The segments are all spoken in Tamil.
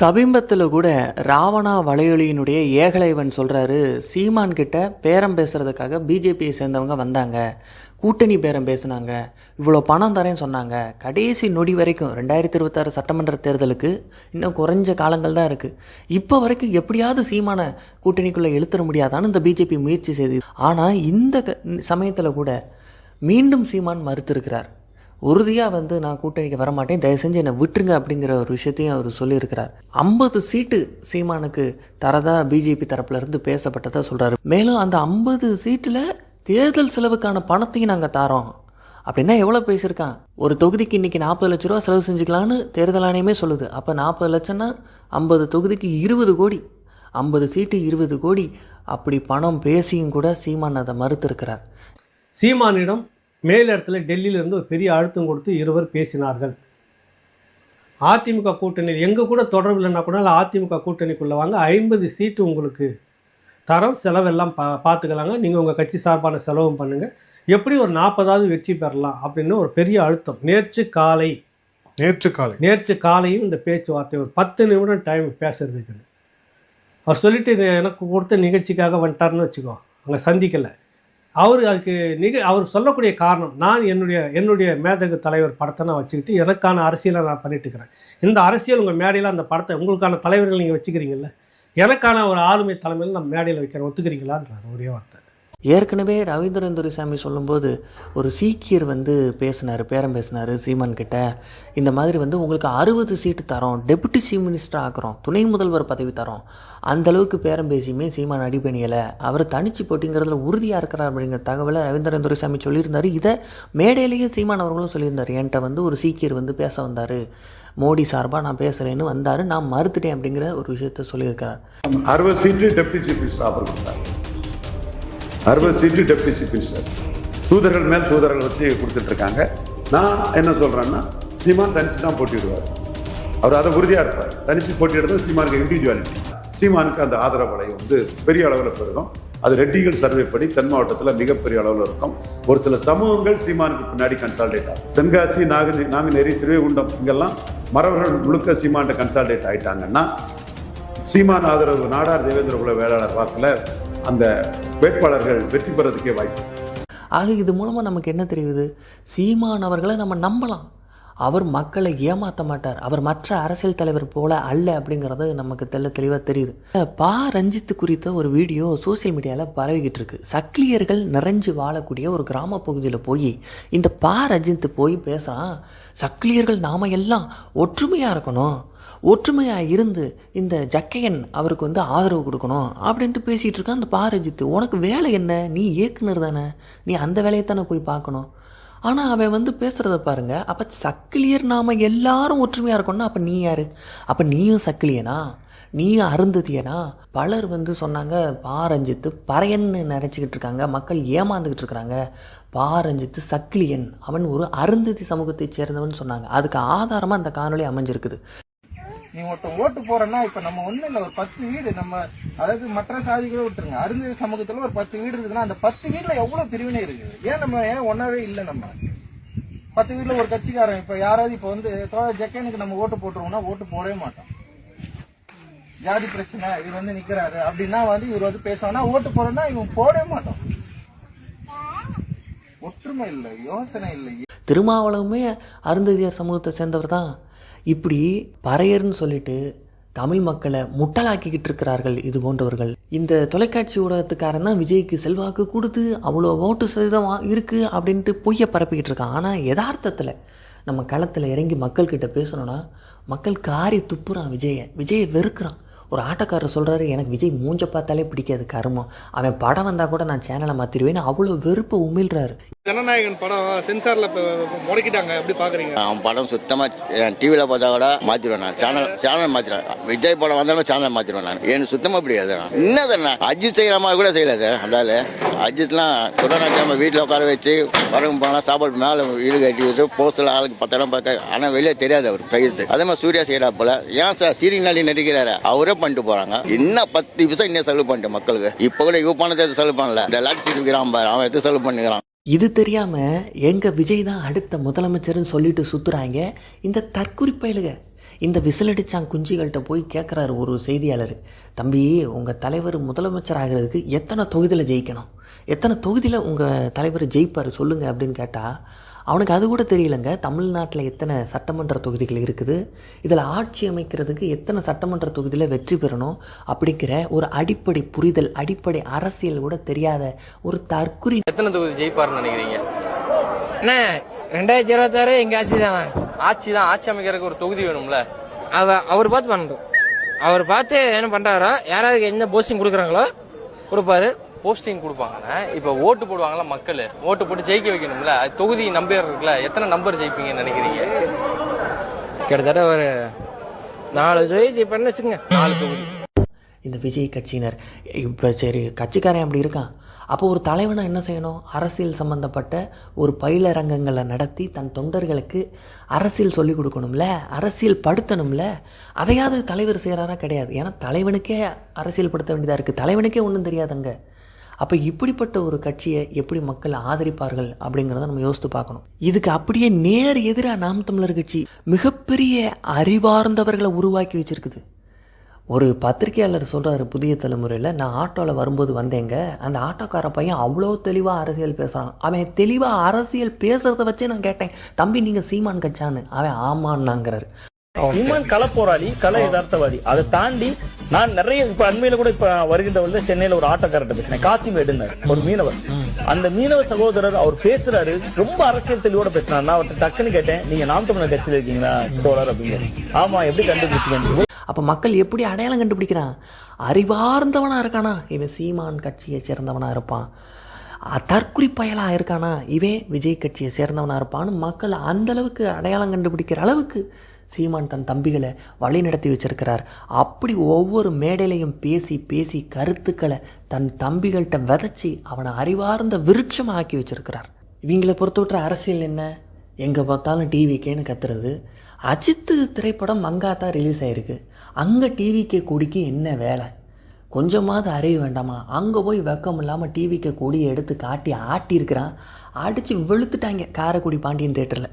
சமீபத்தில் கூட ராவணா வலையொலியினுடைய ஏகலைவன் சொல்கிறாரு சீமான் கிட்ட பேரம் பேசுறதுக்காக பிஜேபியை சேர்ந்தவங்க வந்தாங்க கூட்டணி பேரம் பேசுனாங்க இவ்வளோ பணம் தரேன்னு சொன்னாங்க. கடைசி நொடி வரைக்கும் ரெண்டாயிரத்தி இருபத்தாறு சட்டமன்ற தேர்தலுக்கு இன்னும் குறைஞ்ச காலங்கள் தான் இருக்குது இப்போ வரைக்கும் எப்படியாவது சீமான கூட்டணிக்குள்ளே எழுத்துற முடியாதான்னு இந்த பிஜேபி முயற்சி செய்து. ஆனால் இந்த சமயத்தில் கூட மீண்டும் சீமான் மறுத்திருக்கிறார். உறுதியாக வந்து நான் கூட்டணிக்கு வரமாட்டேன். தயவு செஞ்சு என்னை விட்டுருங்க அப்படிங்கிற ஒரு விஷயத்தையும் அவர் சொல்லியிருக்கிறார். ஐம்பது சீட்டு சீமானுக்கு தரதா பிஜேபி தரப்புலேருந்து பேசப்பட்டதாக சொல்கிறாரு மேலும் அந்த ஐம்பது சீட்டில் தேர்தல் செலவுக்கான பணத்தையும் நாங்கள் தாரோம். அப்படின்னா எவ்வளோ பேசியிருக்கான்? ஒரு தொகுதிக்கு இன்றைக்கி நாற்பது லட்ச ரூபா செலவு செஞ்சுக்கலான்னு தேர்தல் ஆணையமே சொல்லுது. அப்போ நாற்பது லட்சம்னா ஐம்பது தொகுதிக்கு இருபது கோடி. ஐம்பது சீட்டு இருபது கோடி. அப்படி பணம் பேசியும் கூட சீமான் அதை மறுத்திருக்கிறார். சீமானிடம் மேலிடத்துல டெல்லியிலிருந்து ஒரு பெரிய அழுத்தம் கொடுத்து இருவர் பேசினார்கள். அதிமுக கூட்டணியில் எங்கள் கூட தொடர்பு இல்லைன்னா கூட அதிமுக கூட்டணிக்குள்ளே வாங்க ஐம்பது சீட்டு உங்களுக்கு தரம். செலவெல்லாம் பா பார்த்துக்கலாங்க நீங்கள் உங்கள் கட்சி சார்பான செலவும் பண்ணுங்கள் எப்படி ஒரு நாற்பதாவது வெற்றி பெறலாம் அப்படின்னு ஒரு பெரிய அழுத்தம். நேற்று காலை நேற்று காலை. நேற்று காலையும் இந்த பேச்சுவார்த்தை ஒரு பத்து நிமிடம் டைம் பேசுறதுக்குன்னு. அவர் சொல்லிட்டு எனக்கு கொடுத்த நிகழ்ச்சிக்காக வந்துட்டாருன்னு வச்சுக்கோ அங்கே சந்திக்கலை. அவர் அதுக்கு நிக அவர் சொல்லக்கூடிய காரணம் நான் என்னுடைய என்னுடைய மேதகு தலைவர் படத்தை நான் வச்சுக்கிட்டு எனக்கான அரசியலை நான் பண்ணிட்டு இருக்கிறேன் இந்த அரசியல் உங்கள் மேடையில் அந்த படத்தை உங்களுக்கான தலைவர்கள் நீங்கள் வச்சுக்கிறீங்கல்ல எனக்கான ஒரு ஆளுமை தலைமையில் நான் மேடையில் வைக்கிறேன். ஒத்துக்கிறீங்களான்றார் ஒரே வார்த்தை. ஏற்கனவே ரவீந்திரன் துரைசாமி சொல்லும்போது ஒரு சீக்கியர் வந்து பேசினார் பேரம் பேசினார் சீமான் கிட்ட. இந்த மாதிரி வந்து உங்களுக்கு அறுபது சீட்டு தரோம் டெபுட்டி சீஃப் மினிஸ்டர் ஆக்குறோம் துணை முதல்வர் பதவி தரோம். அந்த அளவுக்கு பேரம் பேசியுமே சீமான் அடிபணியலை. அவர் தனிச்சு போட்டிங்கிறதுல உறுதியாக இருக்கிறார் அப்படிங்கிற தகவலை ரவீந்திரன் துரைசாமி சொல்லியிருந்தார். இதை மேடையிலேயே சீமான் அவர்களும் சொல்லியிருந்தார். என்கிட்ட வந்து ஒரு சீக்கியர் வந்து பேச வந்தார். மோடி சார்பாக நான் பேசுகிறேன்னு வந்தார். நான் மறுத்துட்டேன் அப்படிங்கிற ஒரு விஷயத்த சொல்லியிருக்கிறார். அறுபது seat deputy chief minister offer கொடுத்தார். அறுபது சீட்டு டெப்டி சீஃப் மினிஸ்டர் தூதர்கள் மேல் தூதர்கள் வச்சு கொடுத்துட்டு இருக்காங்க நான் என்ன சொல்கிறேன்னா சீமான் தனிச்சு தான் போட்டிடுவார் அவர் அதை உறுதியாக இருப்பார். தனிச்சு போட்டியிடுறது சீமானுக்கு இண்டிவிஜுவாலிட்டி சீமானுக்கு அந்த ஆதரவலை வந்து பெரிய அளவில் பெருகும். அது ரெட்டிகள் சர்வே படி தென் மாவட்டத்தில் மிகப்பெரிய அளவில் இருக்கும். ஒரு சில சமூகங்கள் சீமானுக்கு பின்னாடி கன்சால்டேட் ஆகும். தென்காசி நாக நாங்குநேரி சிறுவைகுண்டம் இங்கெல்லாம் மறவர்கள் முழுக்க சீமான்கிட்ட கன்சால்டேட் ஆயிட்டாங்கன்னா சீமான் ஆதரவு நாடார் தேவேந்திர குல வேளாளர் வாக்கில் அந்த வேட்பாளர்கள் வெற்றி பெறதுக்கே வாய்ப்பு. ஆக இது மூலமாக நமக்கு என்ன தெரியுது? சீமான் அவர்களை நம்ம நம்பலாம். அவர் மக்களை ஏமாற்ற மாட்டார். அவர் மற்ற அரசியல் தலைவர் போல அல்ல அப்படிங்கிறது நமக்கு தெள்ள தெளிவாக தெரியுது. பா. ரஞ்சித்து குறித்த ஒரு வீடியோ சோஷியல் மீடியாவில் பரவிக்கிட்டு இருக்கு. சக்லியர்கள் நிறைஞ்சு வாழக்கூடிய ஒரு கிராம பகுதியில் போய் இந்த பா. ரஞ்சித்து போய் பேசுகிறான் சக்லியர்கள் நாம எல்லாம் ஒற்றுமையாக இருக்கணும். ஒற்றுமையாக இருந்து இந்த ஜக்கையன் அவருக்கு வந்து ஆதரவு கொடுக்கணும் அப்படின்ட்டு பேசிகிட்டு இருக்கான் அந்த பாரஜித்து. உனக்கு வேலை என்ன? நீ இயக்குனர் தானே. நீ அந்த வேலையை தானே போய் பார்க்கணும். ஆனால் அவன் வந்து பேசுகிறத பாருங்க. அப்போ சக்கிலியர் நாம் எல்லாரும் ஒற்றுமையாக இருக்கணும்னா அப்போ நீ யார்? அப்போ நீயும் சக்கிலியனா? நீயும் அருந்ததியனா? பலர் வந்து சொன்னாங்க பாரஞ்சித்து பறையன்னு நினச்சிக்கிட்டு இருக்காங்க. மக்கள் ஏமாந்துக்கிட்டு இருக்கிறாங்க. பாரஞ்சித்து சக்கிலியன். அவன் ஒரு அருந்ததி சமூகத்தைச் சேர்ந்தவன் சொன்னாங்க. அதுக்கு ஆதாரமாக அந்த காணொலி அமைஞ்சிருக்குது. நீ ஒருத்தன் ஓட்டு போறன்னா இப்ப நம்ம ஒண்ணு இல்ல ஒரு பத்து வீடு நம்ம அதாவது மற்ற சாதிகளை விட்டுருங்க. அருந்ததி சமூகத்துல ஒரு பத்து வீடு இருக்குதுன்னா அந்த பத்து வீட்டுல எவ்வளவு பிரிவினை இருக்குது? ஏன் நம்ம ஏன் ஒன்னாவே இல்ல நம்ம? பத்து வீட்டுல ஒரு கட்சிக்காரன் இப்ப யாராவது இப்ப வந்து தோழர் ஜக்கனுக்கு நம்ம ஓட்டு போட்டுருவோம்னா ஓட்டு போடவே மாட்டோம். ஜாதி பிரச்சனை இவர் வந்து நிக்கிறாரு அப்படின்னா வந்து இவர் வந்து பேசுவானா ஓட்டு போறோம்னா இவன் போடவே மாட்டோம். ஒற்றுமை இல்லை யோசனை இல்லை. திருமாவளவுமே அருந்ததியர் சமூகத்தை சேர்ந்தவர் தான் இப்படி பறையர்னு சொல்லிட்டு தமிழ் மக்களை முட்டலாக்கிக்கிட்டு இருக்கிறார்கள் இது போன்றவர்கள். இந்த தொலைக்காட்சி ஊடகத்துக்காரன் தான் விஜய்க்கு செல்வாக்கு கொடுத்து அவ்வளோ ஓட்டு சதவீதம் இருக்குது அப்படின்ட்டு பொய்யை பரப்பிக்கிட்டு இருக்கான். ஆனால் யதார்த்தத்தில் நம்ம களத்தில் இறங்கி மக்கள்கிட்ட பேசணும்னா மக்கள் காரி துப்புறான் விஜயை விஜயை வெறுக்கிறான். ஒரு ஆட்டக்காரர் சொல்கிறாரு எனக்கு விஜய் மூஞ்ச பார்த்தாலே பிடிக்காது கருமம். அவன் படம் வந்தால் கூட நான் சேனலை மாற்றிடுவேன்னு அவ்வளோ வெறுப்பை உமிழ்கிறாரு ஜனநாயகன் படம் சென்சார்ல முடக்கிட்டாங்க. எப்படி பாக்குறீங்க? அவன் படம் சுத்தமாக டிவியில் பார்த்தா கூட மாத்திடுவேன் நான். சேனல் சேனல் மாத்திடுவேன். விஜய் படம் வந்தாலும் சேனல் மாத்திடுவேன் நான். எனக்கு சுத்தமாக பிடிக்காது என்ன? அஜித் செய்கிற மாதிரி கூட செய்யல சார் அதால அஜித்லாம் கொரோனா வீட்டில் உட்கார வச்சு வரவங்க போனால் சாப்பாடு மேலே வீடு கட்டி விட்டு போஸ்டில் ஆளுக்கு பத்திரம் பார்க்க ஆனால் வெளியே தெரியாது அவர் கையெழுத்து அதே மாதிரி சூர்யா செய்கிறா போல. ஏன் சார் சீரியல் நாளி நடிக்கிறாரு? அவரே பண்ணிட்டு போகிறாங்க இன்னும் பத்து நிமிஷம் இன்னும் செலவு பண்ணிட்டு மக்களுக்கு. இப்போ கூட இவ பணத்தை செலவு பண்ணல. இந்த லாட்சி இருக்கிறான் பாரு. அவன் எது செலவு பண்ணிக்கிறான். இது தெரியாமல் எங்கள் விஜய் தான் அடுத்த முதலமைச்சர்னு சொல்லிட்டு சுற்றுறாங்க இந்த தற்குறிப்பயலுக இந்த விசிலடிச்சான் குஞ்சுகள்கிட்ட போய் கேட்குறாரு ஒரு செய்தியாளர். தம்பி உங்கள் தலைவர் முதலமைச்சர் ஆகிறதுக்கு எத்தனை தொகுதியில் ஜெயிக்கணும்? எத்தனை தொகுதியில் உங்கள் தலைவர் ஜெயிப்பார் சொல்லுங்கள் அப்படின்னு கேட்டால் அவனுக்கு அது கூட தெரியலங்க. தமிழ்நாட்டில் எத்தனை சட்டமன்ற தொகுதிகள் இருக்குது? இதில் ஆட்சி அமைக்கிறதுக்கு எத்தனை சட்டமன்ற தொகுதியில் வெற்றி பெறணும் அப்படிங்கிற ஒரு அடிப்படை புரிதல் அடிப்படை அரசியல் கூட தெரியாத ஒரு தற்குறி எத்தனை தொகுதி ஜெயிப்பாருன்னு நினைக்கிறீங்க? அண்ணா ரெண்டாயிரத்தி இருபத்தாறு எங்க ஆட்சி தான்? ஆட்சி தான். ஆட்சி அமைக்கிறதுக்கு ஒரு தொகுதி வேணும்ல. அவ அவர் பார்த்து பண்ணட்டும். அவர் பார்த்து என்ன பண்றாரோ யாராவது என்ன போஸ்டிங் கொடுக்குறாங்களோ கொடுப்பாரு. போஸ்டிங் கொடுப்பாங்கண்ணே இப்போ ஓட்டு போடுவாங்கல்ல மக்கள்? ஓட்டு போட்டு ஜெயிக்க வைக்கணும்ல? தொகுதி நம்பர் இருக்குல்ல எத்தனை நம்பர் ஜெயிப்பீங்கன்னு நினைக்கிறீங்க? கிட்டத்தட்ட ஒரு நாலு தொகுதி பண்ண வச்சுங்க நாலு தொகுதி. இந்த விஜய் கட்சியினர் இப்போ சரி கட்சிக்காரன் அப்படி இருக்கான். அப்போ ஒரு தலைவனாக என்ன செய்யணும்? அரசியல் சம்பந்தப்பட்ட ஒரு பயிலரங்கங்களை நடத்தி தன் தொண்டர்களுக்கு அரசியல் சொல்லிக் கொடுக்கணும்ல? அரசியல் படுத்தணும்ல? அதையாவது தலைவர் செய்கிறாரா கிடையாது. ஏன்னா தலைவனுக்கே அரசியல் படுத்த வேண்டியதாக இருக்குது தலைவனுக்கே ஒன்றும் தெரியாதுங்க. அப்போ இப்படிப்பட்ட ஒரு கட்சியை எப்படி மக்கள் ஆதரிப்பார்கள் அப்படிங்கிறத நம்ம யோசித்து பார்க்கணும். இதுக்கு அப்படியே நேர் எதிராக நாம் தமிழர் கட்சி மிகப்பெரிய அறிவார்ந்தவர்களை உருவாக்கி வச்சிருக்குது. ஒரு பத்திரிகையாளர் சொல்கிறாரு புதிய தலைமுறையில் நான் ஆட்டோவில் வரும்போது வந்தேங்க. அந்த ஆட்டோக்கார பையன் அவ்வளோ தெளிவாக அரசியல் பேசுகிறான் அவன் தெளிவாக அரசியல் பேசுகிறத வச்சே நான் கேட்டேன். தம்பி நீங்கள் சீமான் கட்சான்னு அவன் ஆமான்னாங்கிறாரு. உமன் கள போராளி கள யதார்த்தவாதி. அதை தாண்டி நான் நிறைய இப்ப அண்மையில கூட இப்ப வருகின்ற வந்து சென்னையில ஒரு ஆட்டோக்காரர்கிட்ட பேசினேன். காசிமேடுன்னு ஒரு மீனவர். அந்த மீனவ சகோதரர் அவர் பேசுறாரு ரொம்ப அரசியல் தெளிவோட பேசுறாரு. நான் அவர்கிட்ட டக்குன்னு கேட்டேன் நீங்க நாம் தமிழர் கட்சியில இருக்கீங்களா தோழர்? அப்படின்னு. ஆமா எப்படி கண்டுபிடிச்சீங்க அப்போ மக்கள் எப்படி அடையாளம் கண்டுபிடிக்கிறான்? அறிவார்ந்தவனாக இருக்கானா? இவன் சீமான் கட்சியை சேர்ந்தவனாக இருப்பான். அ- தற்குறி பயலாக இருக்கானா? இவன் விஜய் கட்சியை சேர்ந்தவனாக இருப்பான்னு மக்கள் அந்த அளவுக்கு அடையாளம் கண்டுபிடிக்கிற அளவுக்கு சீமான் தன் தம்பிகளை வழி நடத்தி வச்சிருக்கிறார். அப்படி ஒவ்வொரு மேடையிலையும் பேசி பேசி கருத்துக்களை தன் தம்பிகள்கிட்ட விதைச்சி அவனை அறிவார்ந்த விருட்சமாக ஆக்கி வச்சிருக்கிறார். இவங்களை பொறுத்தவரை அரசியல் என்ன? எங்கே பார்த்தாலும் டிவிக்கேன்னு கத்துறது. அஜித்து திரைப்படம் மங்காத்தா ரிலீஸ் ஆயிருக்கு. அங்கே டிவிக்கே கொடிக்கு என்ன வேலை? கொஞ்சமாவது அறிய வேண்டாமா? அங்கே போய் வெக்கம் இல்லாமல் டிவிக்கு கொடியை எடுத்து காட்டி ஆட்டியிருக்கிறான். அடித்து வெளுத்துட்டாங்க காரைக்குடி பாண்டியன் தேட்டரில்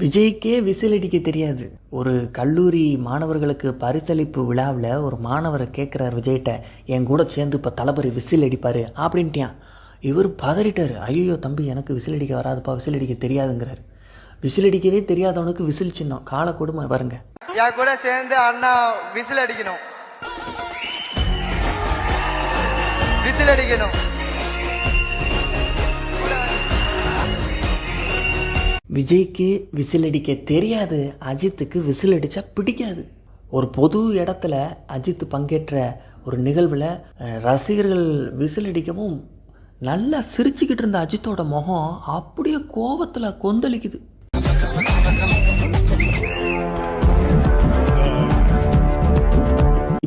விஜய்க்கே விசில் அடிக்க தெரியாது. ஒரு கல்லூரி மாணவர்களுக்கு பரிசளிப்பு விழாவில் ஒரு மாணவரை கேட்குறாரு விஜய்கிட்ட என் கூட சேர்ந்து இப்போ தளபதி விசில் அடிப்பார் அப்படின்ட்டியான். இவர் பதறிட்டார். ஐயோ தம்பி எனக்கு விசில் அடிக்க வராதுப்பா விசில் அடிக்க தெரியாதுங்கிறார். விசில் அடிக்கவே தெரியாதவனுக்கு விசில் சின்னம். காலை கொடுமை பாருங்க. என் கூட சேர்ந்து அண்ணா விசில் அடிக்கணும். விசில் அடிக்கணும். விஜய்க்கு விசில் அடிக்க தெரியாது. அஜித்துக்கு விசில் அடித்தா பிடிக்காது. ஒரு பொது இடத்துல அஜித் பங்கேற்ற ஒரு நிகழ்வில் ரசிகர்கள் விசில் அடிக்கவும் நல்லா சிரிச்சுக்கிட்டு இருந்த அஜித்தோட முகம் அப்படியே கோவத்தில் கொந்தளிக்குது.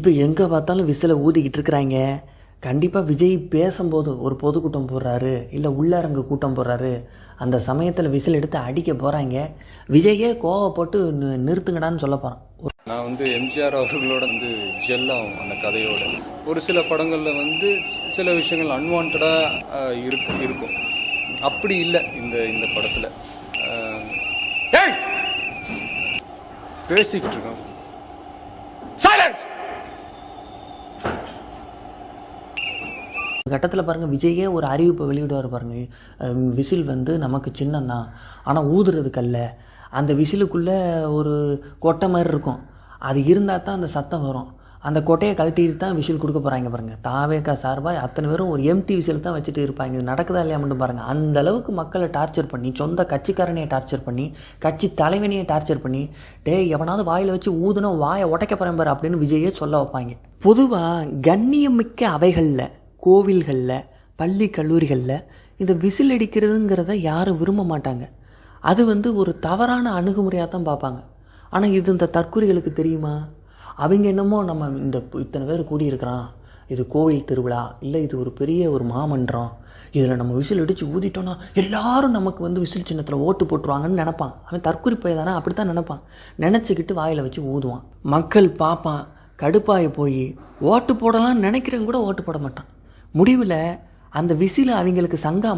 இப்போ எங்கே பார்த்தாலும் விசிலை ஊதிக்கிட்டு இருக்கிறாங்க. கண்டிப்பாக விஜய் பேசும்போது ஒரு பொதுக்கூட்டம் போடுறாரு இல்லை உள்ளரங்கு கூட்டம் போடுறாரு. அந்த சமயத்தில் விசில் எடுத்து அடிக்க போகிறாங்க விஜயே கோவப்பட்டு நி- நிறுத்துங்கடான்னு சொல்ல போகிறான் நான் வந்து எம்ஜிஆர் அவர்களோட வந்து ஜெல்லாகும் அந்த கதையோட. ஒரு சில படங்களில் வந்து சில விஷயங்கள் அன்வான்டாக இருக்கு இருக்கும். அப்படி இல்லை இந்த இந்த படத்தில். பேசிக்கிட்டு இருக்கோம். சைலன்ஸ் கட்டத்தில் பாருங்கள் விஜயே ஒரு அறிவிப்பை வெளியிடுவார் பாருங்கள் விசில் வந்து நமக்கு சின்னம்தான் ஆனால் ஊதுறதுக்கல்ல. அந்த விசிலுக்குள்ளே ஒரு கொட்டை மாதிரி இருக்கும். அது இருந்தால் தான் அந்த சத்தம் வரும். அந்த கொட்டையை கழட்டிட்டு தான் விசில் கொடுக்க போகிறாங்க பாருங்கள் தாவேக்கா சார்பாக அத்தனை பேரும் ஒரு எம்டி விசில் தான் வச்சுட்டு இருப்பாங்க. இது நடக்குதா இல்லையா மட்டும் பாருங்கள் அந்த அளவுக்கு மக்களை டார்ச்சர் பண்ணி சொந்த கட்சிக்காரனையை டார்ச்சர் பண்ணி கட்சி தலைவனையை டார்ச்சர் பண்ணி டேய் எவனாவது வாயில் வச்சு ஊதுனா வாயை உடைக்க போகிறேன் பாரு அப்படின்னு விஜயே சொல்ல வைப்பாங்க. பொதுவாக கண்ணியம் மிக்க அவைகளில் கோவில்களில் பள்ளி கல்லூரிகளில் இந்த விசில் அடிக்கிறதுங்கிறத யாரும் விரும்ப மாட்டாங்க. அது வந்து ஒரு தவறான அணுகுமுறையாக தான் பார்ப்பாங்க. ஆனால் இது இந்த தற்கூரிகளுக்கு தெரியுமா? அவங்க என்னமோ நம்ம இந்த இத்தனை பேர் கூடியிருக்கிறான். இது கோவில் திருவிழா இல்லை இது ஒரு பெரிய ஒரு மாமன்றம். இதில் நம்ம விசில் அடித்து ஊதிட்டோன்னா எல்லாரும் நமக்கு வந்து விசில் சின்னத்தில் ஓட்டு போட்டுருவாங்கன்னு நினப்பான். அவன் தற்குறி போய் தானே அப்படி தான் நினைப்பான். நினச்சிக்கிட்டு வாயில் வச்சு ஊதுவான். மக்கள் பார்ப்பான். கடுப்பாய போய் ஓட்டு போடலாம்னு நினைக்கிறவங்க கூட ஓட்டு போட மாட்டான். முடிவில் அந்த விசில அவங்களுக்கு சங்கா